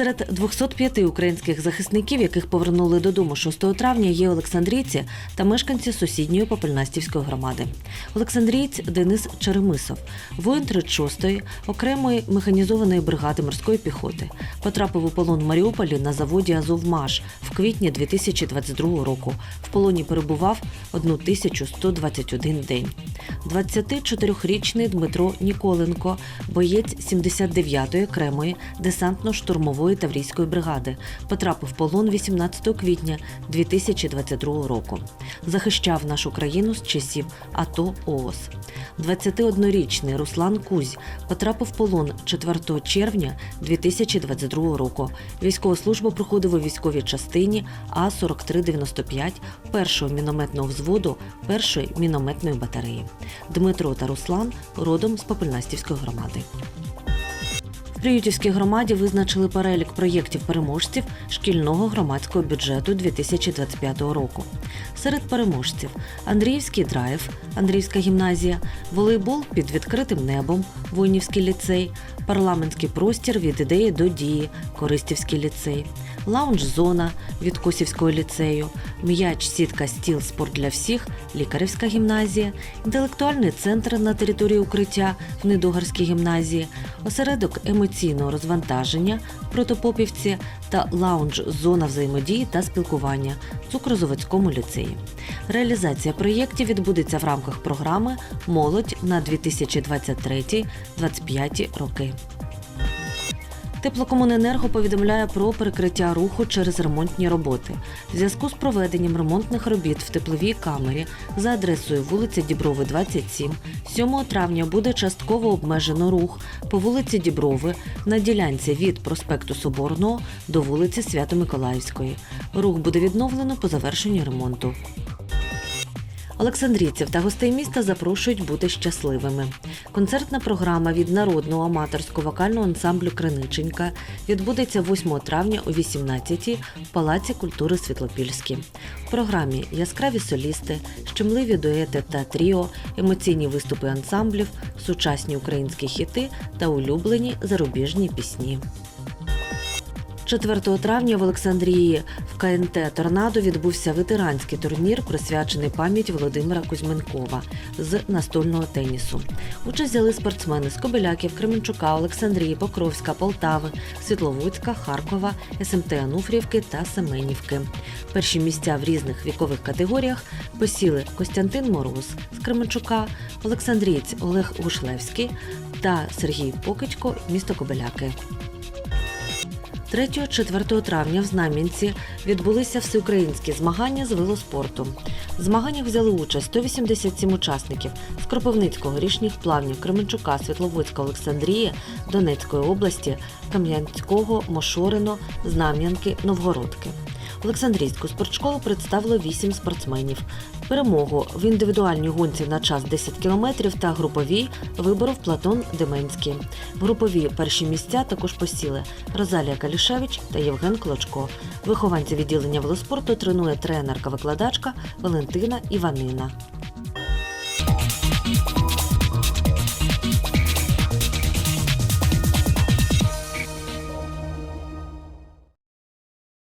Серед 205 українських захисників, яких повернули додому 6 травня, є олександрійці та мешканці сусідньої Попельнастівської громади. Олександрієць Денис Черемисов, воїн 36-ї окремої механізованої бригади морської піхоти, потрапив у полон в Маріуполі на заводі Азовмаш в квітні 2022 року. В полоні перебував 1121 день. 24-річний Дмитро Ніколенко, боєць 79-ї окремої десантно-штурмової таврійської бригади, потрапив в полон 18 квітня 2022 року. Захищав нашу країну з часів АТО ООС. 21-річний Руслан Кузь потрапив в полон 4 червня 2022 року. Військову службу проходив у військовій частині А-4395 першого мінометного взводу першої мінометної батареї. Дмитро та Руслан родом з Попельнастівської громади. Приютівській громаді визначили перелік проєктів переможців шкільного громадського бюджету 2025 року. Серед переможців Андріївський драйв, Андріївська гімназія, волейбол під відкритим небом, Войнівський ліцей, парламентський простір від ідеї до дії, Користівський ліцей, лаунж-зона від Косівського ліцею, м'яч, сітка, стіл, спорт для всіх, лікарівська гімназія, інтелектуальний центр на території укриття в Недогарській гімназії, осередок емоційного розвантаження в Протопопівці та лаунж-зона взаємодії та спілкування в Цукрозаводському ліцеї. Реалізація проєктів відбудеться в рамках програми Молодь на 2023-2025 роки. Теплокомуненерго повідомляє про перекриття руху через ремонтні роботи. В зв'язку з проведенням ремонтних робіт в тепловій камері за адресою вулиця Діброви, 27, 7 травня буде частково обмежено рух по вулиці Діброви на ділянці від проспекту Соборного до вулиці Свято-Миколаївської. Рух буде відновлено по завершенню ремонту. Олександрійців та гостей міста запрошують бути щасливими. Концертна програма від народного аматорського вокального ансамблю Криниченька відбудеться 8 травня о 18-й в Палаці культури Світлопільській. В програмі яскраві солісти, щемливі дуети та тріо, емоційні виступи ансамблів, сучасні українські хіти та улюблені зарубіжні пісні. 4 травня в Олександрії в КНТ Торнадо відбувся ветеранський турнір, присвячений пам'яті Володимира Кузьменкова з настольного тенісу. Участь взяли спортсмени з Кобиляків, Кременчука, Олександрії, Покровська, Полтави, Світловодська, Харкова, СМТ Ануфрівки та Семенівки. Перші місця в різних вікових категоріях посіли Костянтин Мороз з Кременчука, Олександрієць Олег Гушлевський та Сергій Покичко, місто Кобиляки. 3-4 травня в Знам'янці відбулися всеукраїнські змагання з велоспорту. В змаганнях взяли участь 187 учасників з Кропивницького, Рішніх Плавнів, Кременчука, Світловодська, Олександрії, Донецької області, Кам'янського, Мошорино, Знам'янки, Новгородки. Олександрійську спортшколу представило 8 спортсменів. Перемогу в індивідуальній гонці на час 10 кілометрів та груповій виборов Платон Деменський. В групові перші місця також посіли Розалія Калішевич та Євген Клочко. Вихованці відділення велоспорту тренує тренерка-викладачка Валентина Іванина.